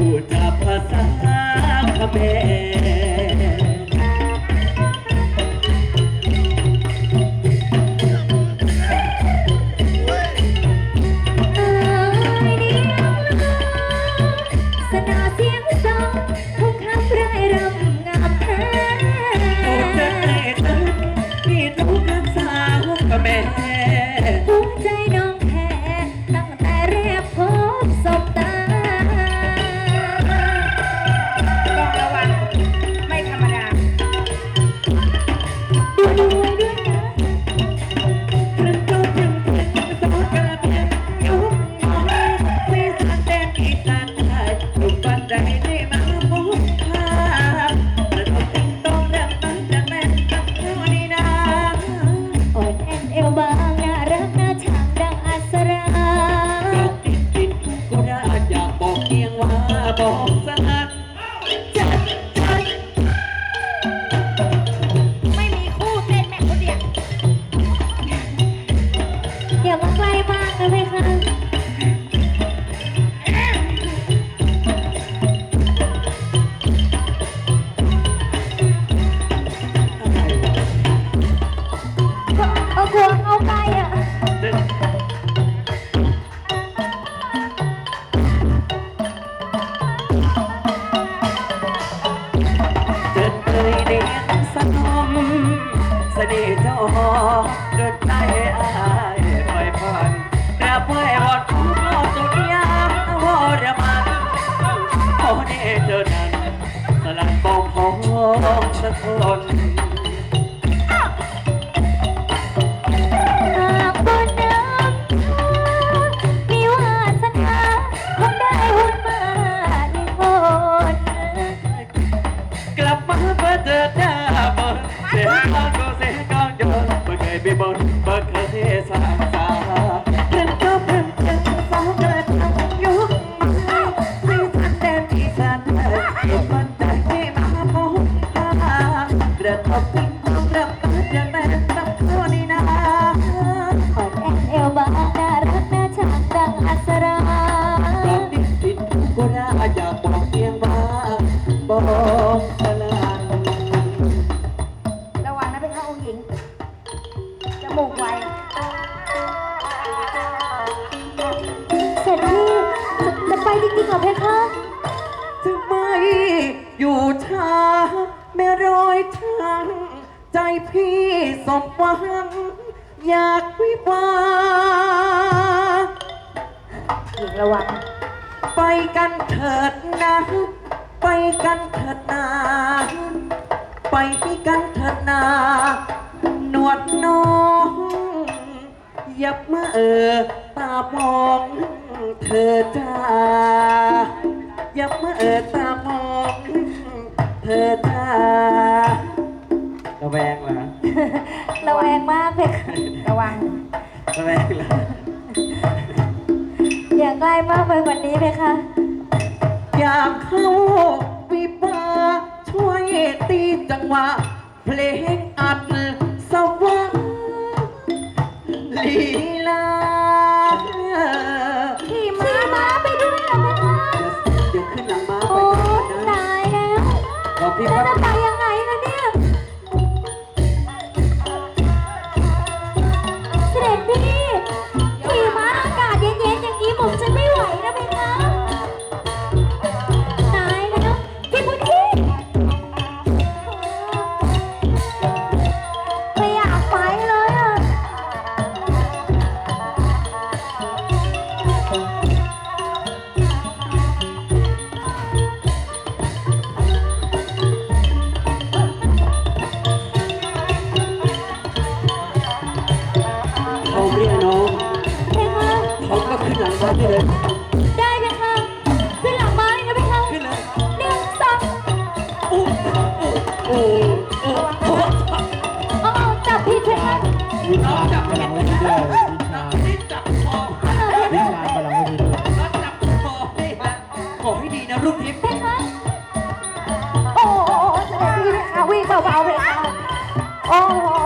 พูดจาภาษาเขมร อย่ามาใกล้มากนะเพคะ สะทนากระทบทิ้งความรักมันจะแม่ตั้งเท่านี้นะอ่อนแอเอวบางน่ารักน่าชังดังอัศราติดติดก็ได้อยากบอกเพียงว่าบอกสลานระวังนะเป็นข้าองค์หญิงจมูกไวเสร็จพี่จะไปจริงๆเหรอเพคะจะไม่อยู่ช้าไม่รอย ใจพี่สมหวัง อยากวิวาห์หญิงระวังไปกันเถิดนะ ไปกันเถิดนา ไปกันเถิดนา หนวดน้องอย่ามาเออตามองเธอจ้าอย่ามาเออตามองเธอจ้า ระแวงเหรอระแวงมากเพคะระวัง ระแวงเหรออย่าใกล้มากไปกว่านี้เพคะอยากเข้าวิบาช่วยตีจังหวะ เพลงอัดสว่างลีล ก็ขึ้นหลังม้าไปเลยได้เพคะขึ้นหลังม้าเลยนะเพคะขึ้นเลยหนึ่งสองโอ้โอ้โอ้โอ้เอาเอาจับผิดเพคะน้องจับแขนวิชานี่จับคอเอาเพวิคะชาพลังไม่ดีด้วยน้องจับคอนี่นะขอให้ดีนะลูกทิพย์เพคะโอ้โหเสด็จพี่เพคะวิ่งเบาๆเพคะโอ้โห